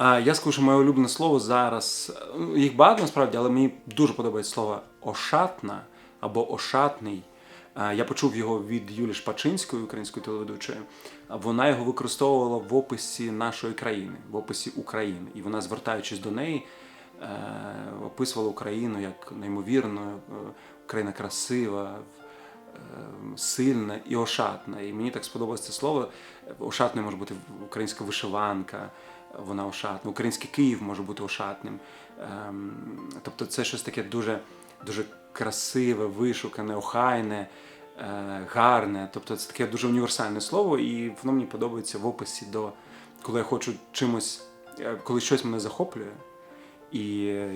Я скажу, що моє улюблене слово зараз. ну, Їх багато насправді, але мені дуже подобається слово ошатна або ошатний. Е, Я почув його від Юлі Шпачинської, української телеведучої. Вона його використовувала в описі нашої країни, в описі України. І вона, звертаючись до неї, е, описувала Україну як неймовірну, е, Україна красива, е, сильна і ошатна. І мені так сподобалось це слово. Ошатною може бути українська вишиванка, вона ошатна, український Київ може бути ошатним. Ем, Тобто це щось таке дуже, дуже красиве, вишукане, охайне, е, гарне. Тобто це таке дуже універсальне слово, і воно мені подобається в описі до коли я хочу чимось, е, коли щось мене захоплює. І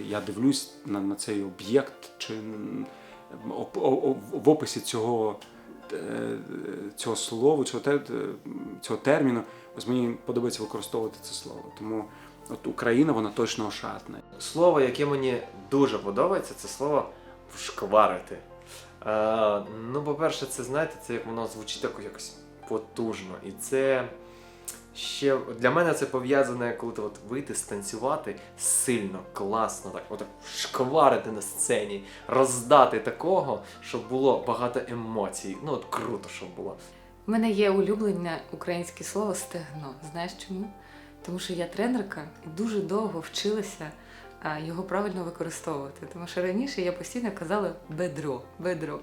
я дивлюсь на, на цей об'єкт, чи в описі цього, е, цього слова, цього, цього терміну, ось мені подобається використовувати це слово. Тому от Україна, вона точно ошатна. Слово, яке мені дуже подобається, це слово вшкварити. Е, ну, по-перше, це знаєте, це як воно звучить так якось потужно. І це ще для мене це пов'язане, коли ти от вийти, станцювати сильно, класно, так, от шкварити на сцені, роздати такого, щоб було багато емоцій. Ну от круто, щоб було. У мене є улюблене українське слово стегно. Знаєш чому? Тому що я тренерка і дуже довго вчилася його правильно використовувати. Тому що раніше я постійно казала бедро, бедро.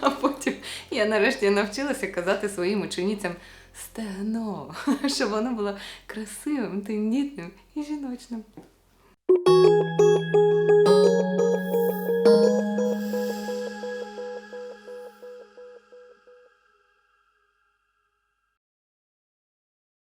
А потім я нарешті навчилася казати своїм ученицям стегно, щоб воно було красивим, тендітним і жіночним.